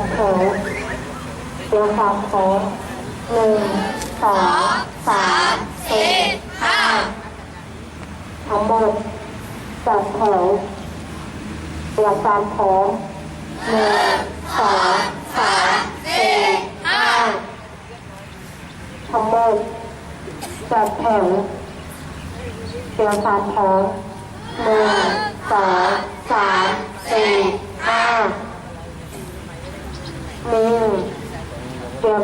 บแถวเตรียมความพร้อมหนึ่งสองสามสี่ห้าทั้งหมดจัดแถวเตรียมความพร้อมหนึ่งสองสามสี่ห้าทั้งหมดจัดแถวเตรียมความพร้อมหนึ่งสองสามสี่ห้าหนึ่ง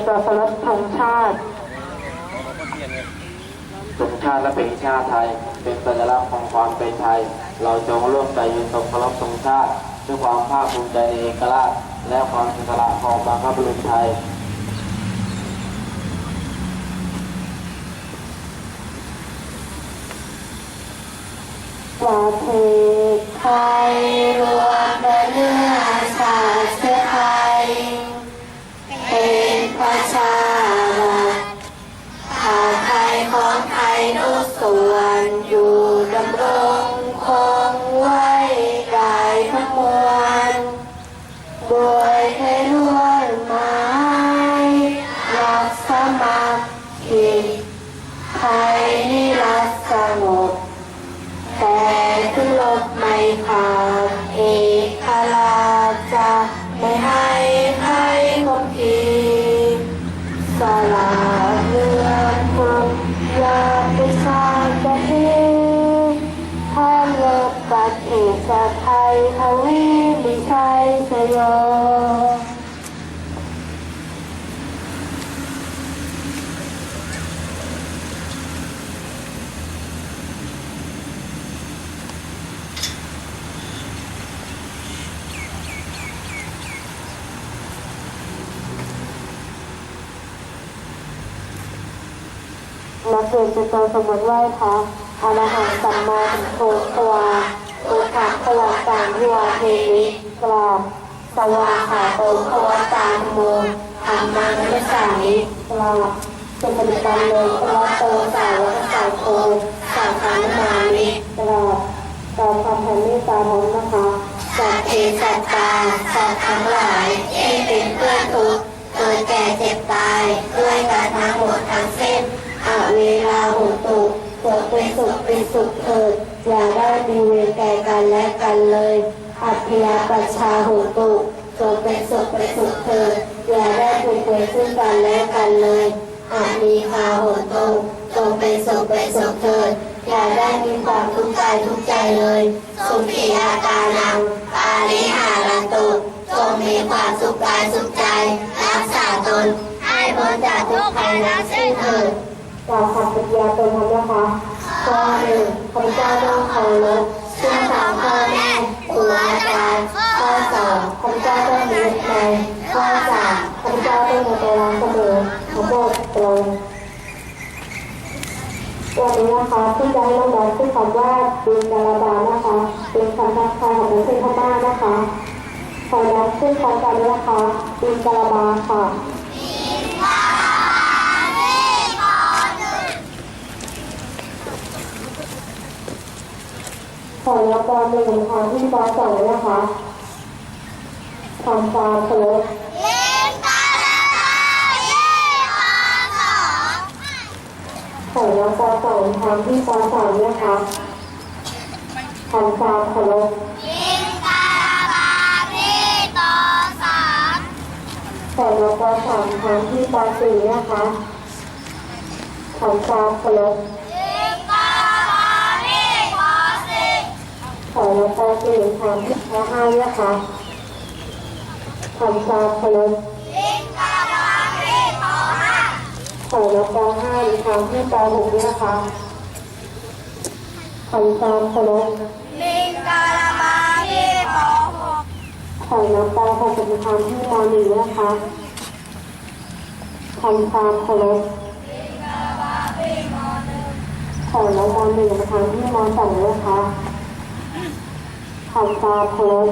เตรียมตัวเคารพธงชาติธงชาติและเพลงชาติไทย เป็นสัญลักษณ์ของความเป็นไทย เราจงร่วมใจยืนตรงเคารพธงชาติด้วยความภาคภูมิใจในเอกราชและความสละของบรรพบุรุษไทยประเทศไทย ชารัฐชาไทยของไทยทุกส่วนอยู่ดำรงคงไว้ได้ทั้งมวลด้วยเทล้วนไม้รักสมัครคิไทยนิรักสงบแต่ถึงลบไม่ขาดเอกราจะไม่ให้ ประเทศชาติไทยทวีมีชัยชโยนักเรียนจะเจอสมุดไหว้พระอรหันต์สัมมาสัมโพุทธวา โอุทักพลังตางที่วาเทวิกราบสวาขาโตภวตาโมธรรมังไม่สายกราบสุปฏิปันเลยพระโตสาวกสายโคสาวคันมามิกราบกราบความแผ่เมตตาท้องนะคะสัพเพสัตตาสัตว์ทั้งหลายที่เป็นเพื่อนทุกข์เกิดแก่เจ็บตายด้วยกันทั้งหมดทั้งสิ้นอเวลาหุตุ เป็นสุขเป็นสุขเถิดอย่าได้มีเวรแก่กันและกันเลยอัพยาปัชชาหุตุเกิดเป็นสุขเป็นสุขเถิดอย่าได้ผูกเวรซึ่งกันและกันเลยอามีคาหุตุจงเป็นสุขเป็นสุขเถิดอย่าได้มีความทุกข์ใจทุกข์ใจเลยสุขียาตานังปาริหารันตุจงมีความสุขกายสุขใจ รักษาตนให้พ้นจากทุกข์ภัยทั้งสิ้นเถิดกล่าวคำปฏิญาณตนทำนะคะ เจ้าต้องเคารพเชื่อฟังพ่อแม่ครูอาจารย์ข้อสองข้าพเจ้าต้องมีวินัยข้อสามข้าพเจ้าต้องมีตัวรังเสมอทั้งหมดตรงวันนี้นะคะที่จะให้น้องๆพูดคำว่าดินดาราบานะคะเป็นคำทักทายของประเทศพม่านะคะขอรับพูดพร้อมกันนะคะดินดาราบาค่ะ ขอรับตอนหนึ่งทางที่ปสองนะคะทำความเคารพขอรับปสองทางที่ปสามนะคะทำความเคารพขอรับปสามทางที่ปสี่นะคะทำความเคารพ ขอรับปสี่ทางที่ปห้านะคะทำความเคารพขอรับป .5 อีกครั้งที่ป .6 ด้วยนะคะขอความเคารพขอรับป .6 เป็นครั้งที่ป .1 นะคะทำความเคารพขอรับป .1 เป็นครั้งที่ป .2 นะคะ ทำความเคารพ